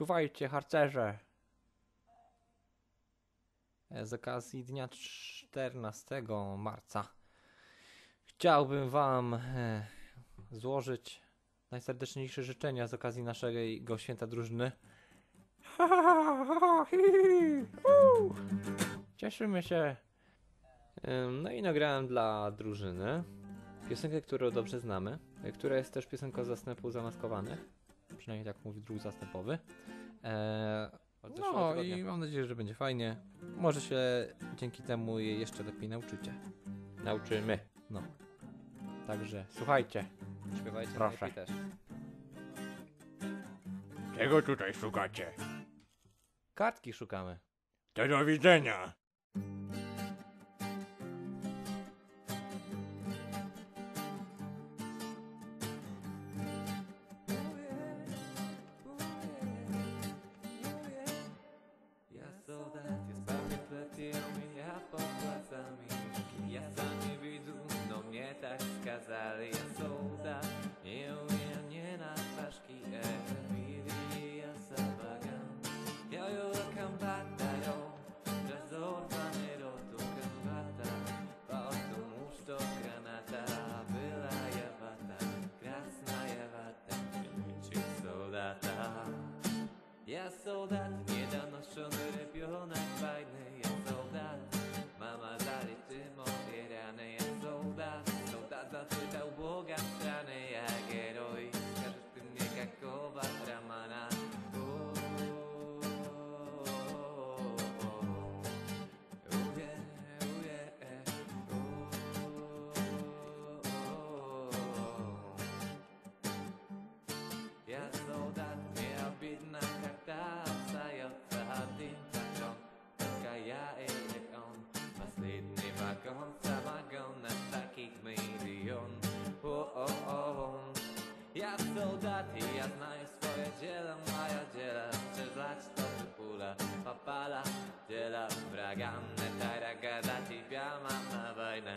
Czuwajcie, harcerze! E, Z okazji dnia 14 marca chciałbym wam e, złożyć najserdeczniejsze życzenia z okazji naszego święta drużyny. Cieszymy się. Ym, No i nagrałem dla drużyny piosenkę, którą dobrze znamy, która jest też piosenką zastępu zamaskowanych. Przynajmniej tak mówi druk zastępowy. Eee, zeszłego no i mam nadzieję, że będzie fajnie. Może się dzięki temu je jeszcze lepiej nauczycie. Nauczymy. No. Także słuchajcie. Śpiewajcie Proszę. też. Czego tutaj szukacie? Kartki szukamy. Do widzenia. Ja soldat, Samagon, samagon, a takich milion. O, o, o. Ja soldat i ja znaju swoje dzieła Moja dziela strzeżać to pula Papala dziela wraga. Ne taragada tibia mam na wojnę